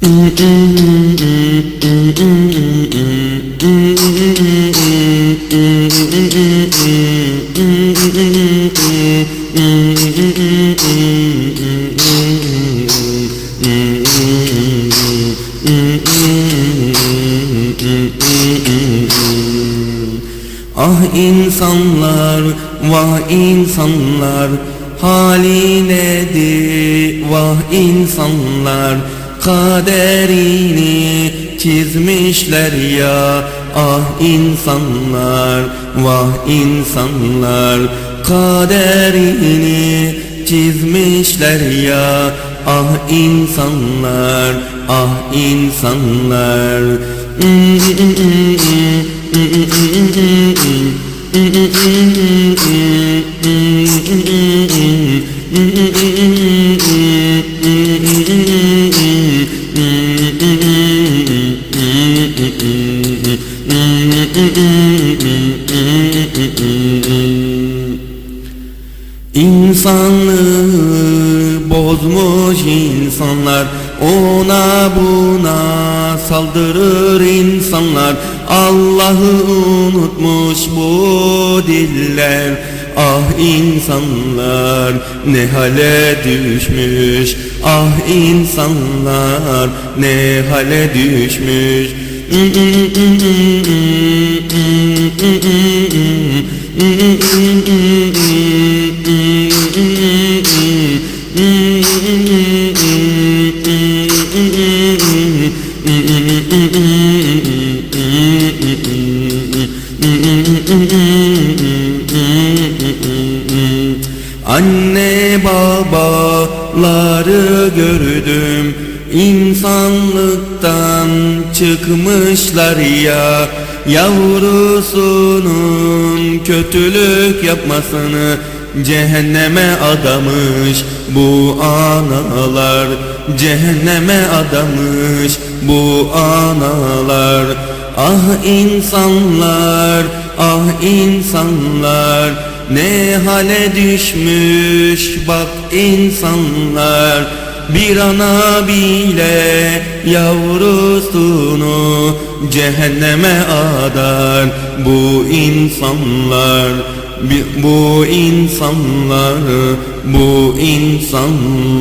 Ah insanlar, vah insanlar Hali nedir? Vah insanlar Kaderini çizmişler ya. Ah insanlar, vah insanlar. Kaderini çizmişler ya. Ah insanlar, ah insanlar İnsanlığı bozmuş insanlar. Ona buna saldırır insanlar. Allah'ı unutmuş bu diller. Ah insanlar ne hale düşmüş. Ah insanlar ne hale düşmüş Anne babaları gördüm. İnsanlıktan çıkmışlar ya. Yavrusunun kötülük yapmasını cehenneme adamış bu analar. Cehenneme adamış bu analar. Ah insanlar, ah insanlar Ne hale düşmüş bak insanlar Bir ana bile yavrusunu Cehenneme adar bu insanlar. Bu insanlar, bu insanlar